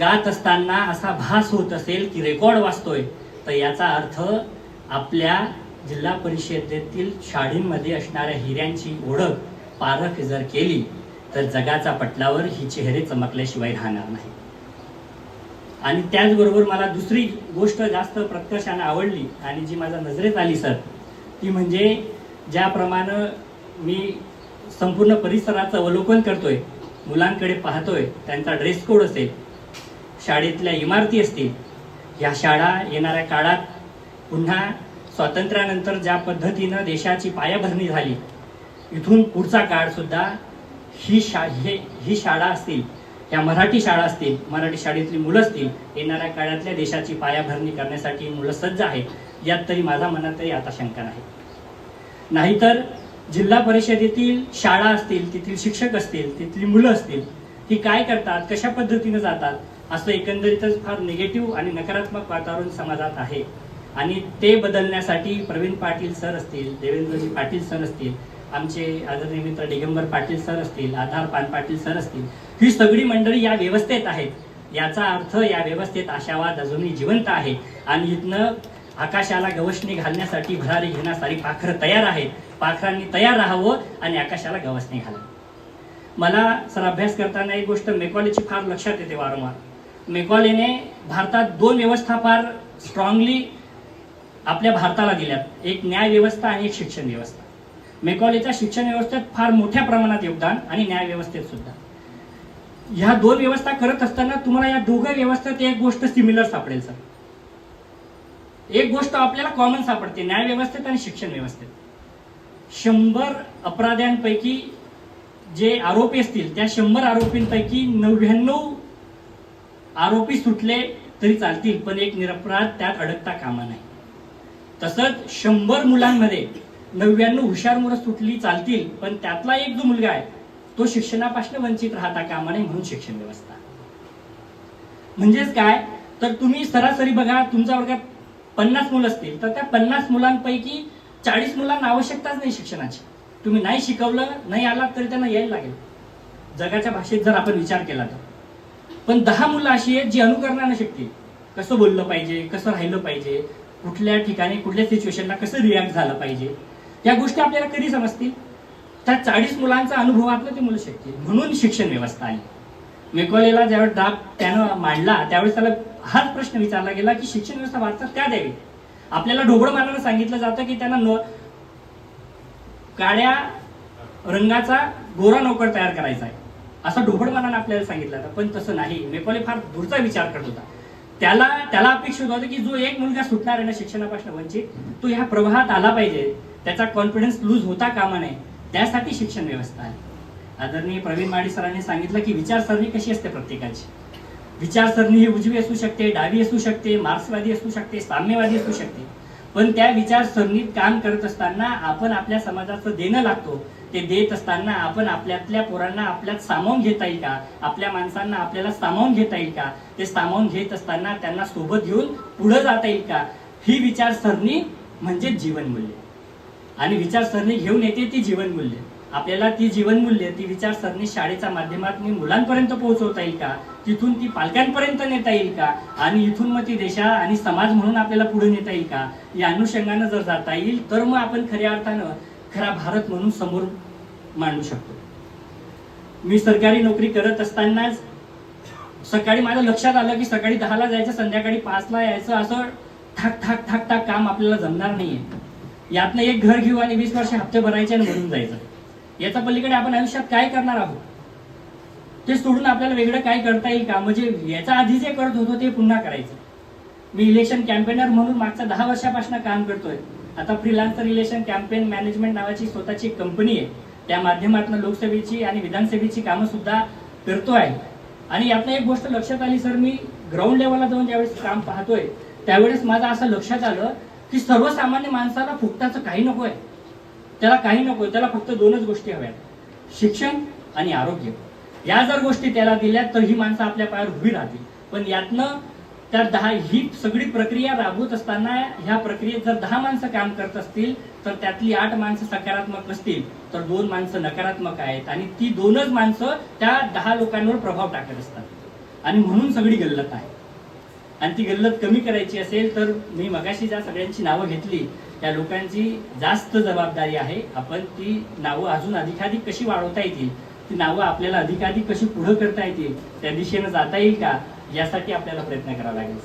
गात असताना असा भास होत असेल की रेकॉर्ड वाचतोय तर याचा अर्थ आपल्या जिल्हा परिषदेतील शाळेमध्ये असणाऱ्या हिऱ्यांची ओळख पारख जर केली तर जगाचा पटलावर ही चेहरे चमकल्याशिवाय राहणार नाही. आणि त्याचबरोबर मला दुसरी गोष्ट जास्त प्रत्यक्षानं आवडली आणि जी माझ्या नजरेत आली सर ती म्हणजे ज्याप्रमाणे मी संपूर्ण परिसराचं अवलोकन करतोय मुलांकडे पाहतोय त्यांचा ड्रेस कोड असेल शाळेतल्या इमारती असतील या शाळा येणाऱ्या काळात पुन्हा स्वातंत्र्यानंतर ज्या पद्धतीनं देशाची पायाभरणी झाली इथून पुढचा काळ सुद्धा ही शा हे ही शाळा असतील या मराठी शाळा असतील मराठी शाळेतली मुलं असतील येणाऱ्या काळातल्या देशाची पायाभरणी करण्यासाठी मुलं सज्ज आहेत यात तरी माझ्या तरी आता शंका नाही. नाहीतर जिल्हा परिषदेतील शाळा असतील तिथील शिक्षक असतील तिथली मुलं असतील ही काय करतात कशा पद्धतीनं जातात असं एकंदरीतच फार निगेटिव्ह आणि नकारात्मक वातावरण समाजात आहे. आणि ते बदलण्यासाठी प्रवीण पाटील सर असतील देवेंद्रजी पाटील सर असतील आमचे आदरणीय मित्र दिगंबर पाटील सर असतील आधार पान पाटील सर असतील ही सगळी मंडळी या व्यवस्थेत आहेत. याचा अर्थ या व्यवस्थेत आशावाद अजूनही जिवंत आहे. आणि इथनं आकाशाला गवसणी घालण्यासाठी भरारी घेण्यासाठी पाखरं तयार आहेत. पाखरांनी तयार राहावं आणि आकाशाला गवसणी घालावं. मला सर अभ्यास करताना एक गोष्ट मेकॉलेची फार लक्षात येते वारंवार. मेकॉलेने भारतात दोन व्यवस्था फार स्ट्रॉंगली आपल्या भारताला दिल्यात. एक न्याय व्यवस्था आणि एक शिक्षण व्यवस्था. मेकॉलेच्या शिक्षण व्यवस्थेत फार मोठ्या प्रमाणात योगदान आणि न्याय व्यवस्थेत सुद्धा. ह्या दोन व्यवस्था करत असताना तुम्हाला या दोघं व्यवस्थेत एक गोष्ट सिमिलर सापडेल सर. एक गोष्ट आपल्याला कॉमन सापडते न्याय व्यवस्थेत आणि शिक्षण व्यवस्थेत. शंभर अपराध्यांपैकी जे आरोपी असतील त्या शंभर आरोपींपैकी नव्याण्णव आरोपी सुटले तरी चालतील पण एक निरपराध त्यात अडकता कामा नाही तसंच शंभर मुलांमध्ये नव्याण्णव हुशार मुलं सुटली चालतील पण त्यातला एक जो मुलगा आहे तो शिक्षणापासून वंचित राहता कामा नये म्हणून शिक्षण व्यवस्था. म्हणजेच काय? तर तुम्ही सरासरी बघा तुमच्या वर्गात पन्नास मुलं असतील तर त्या पन्नास मुलांपैकी चाळीस मुलांना आवश्यकताच नाही शिक्षणाची. तुम्ही नाही शिकवलं नाही आलात तरी त्यांना यायला लागेल. जगाच्या भाषेत जर आपण विचार केला तर. पण दहा मुलं अशी आहेत जी अनुकरणानं शिकतील. कसं बोललं पाहिजे कसं राहिलं पाहिजे कुठल्या ठिकाणी कुठल्या सिच्युएशनला कसं रिॲक्ट झालं पाहिजे या गोष्टी आपल्याला कधी समजतील? त्या चाळीस मुलांचा अनुभवातलं ते मुलं शिकतील. म्हणून शिक्षण व्यवस्था आली. मेकॉलेला ज्यावेळेस दाब त्यानं मांडला त्यावेळेस त्याला हाच प्रश्न विचारला गेला की शिक्षण व्यवस्था वाचतात त्या द्यावी? आपल्याला ढोबळ मानानं सांगितलं जातं की त्यांना न काळ्या रंगाचा गोरा नोकर तयार करायचा आहे. असं ढोबळ आपल्याला सांगितलं होतं पण तसं नाही. मेकॉले फार दूरचा विचार करत होता. त्याला त्याला अपेक्षित होतं की जो एक मुलगा सुटणार आहे ना शिक्षणापासून वंचित तो ह्या प्रवाहात आला पाहिजे. त्याचा कॉन्फिडन्स लूज होता कामा नये. त्यासाठी शिक्षण व्यवस्था आहे. आदरणीय प्रवीण माडी सरांनी सांगितलं की विचारसरणी कशी असते प्रत्येकाची? विचारसरणी ही उजवी असू शकते डावी असू शकते मार्क्सवादी असू शकते साम्यवादी असू शकते. पण त्या विचारसरणीत काम करत असताना आपण आपल्या समाजाचं देणं लागतो. ते देत असताना आपण आपल्यातल्या पोरांना आपल्यात सामावून घेता येईल का? आपल्या माणसांना आपल्याला सामावून घेता येईल का? ते सामावून घेत असताना त्यांना सोबत घेऊन पुढे जाता येईल का? ही विचारसरणी म्हणजे जीवनमूल्य. आणि विचारसरणी घेऊन येते ती जीवनमूल्य. आपल्याला ती जीवनमूल्य ती विचारसरणी शाळेच्या माध्यमातून मुलांपर्यंत पोहोचवता येईल का? तिथून ती पालकांपर्यंत नेता येईल का? आणि इथून मग ती देशा आणि समाज म्हणून आपल्याला पुढे नेता येईल का? या अनुषंगानं जर जाता येईल तर मग आपण खऱ्या अर्थानं खरा भारत म्हणून समोर मांडू शकतो. मी सरकारी नोकरी करत असतानाच सकाळी माझ्या लक्षात आलं की सकाळी दहाला जायचं संध्याकाळी पाचला यायचं असं ठाक ठाक ठाक ठाक काम आपल्याला जमणार नाहीये. यातनं एक घर घेऊ आणि वीस वर्ष हप्ते भरायचे आणि म्हणून जायचं. याचा पलीकडे आपण आयुष्यात काय करणार आहोत? ते सोडून आपल्याला वेगळं काय करता येईल का? म्हणजे याच्या आधी जे करत होतो ते पुन्हा करायचं. मी इलेक्शन कॅम्पेनर म्हणून मागच्या दहा वर्षापासून काम करतोय. आता फ्रीलान्सर इलेक्शन कॅम्पेन मॅनेजमेंट नावाची स्वतःची एक कंपनी आहे. त्या माध्यमातून लोकसभेची आणि विधानसभेची कामं सुद्धा करतो आहे आणि यातनं एक गोष्ट लक्षात आली सर मी ग्राउंड लेवलला जाऊन ज्यावेळेस काम पाहतोय त्यावेळेस माझं असं लक्षात आलं की सर्वसामान्य माणसाला फुकटाचं काही नको आहे त्याला काही नकोय त्याला फक्त दोनच गोष्टी हव्यात. शिक्षण आणि आरोग्य. या जर गोष्टी त्याला दिल्या तर ही माणसं आपल्या पायावर उभी राहतील. पण यातनं त्या दहा ही सगळी प्रक्रिया राबवत असताना ह्या प्रक्रियेत जर दहा माणसं काम करत असतील तर त्यातली आठ माणसं सकारात्मक असतील तर दोन माणसं नकारात्मक आहेत. आणि ती दोनच माणसं त्या दहा लोकांवर प्रभाव टाकत असतात. आणि म्हणून सगळी गल्लत आहे. आणि ती गल्लत कमी करायची असेल तर मी मगाशी ज्या सगळ्यांची नावं घेतली त्या लोकांची जास्त जबाबदारी आहे. आपण ती नावं अजून अधिकाधिक कशी वाढवता येतील ती नावं आपल्याला अधिकाधिक कशी पुढं करता येतील त्या दिशेनं जाता येईल का यासाठी आपल्याला प्रयत्न करावा लागेल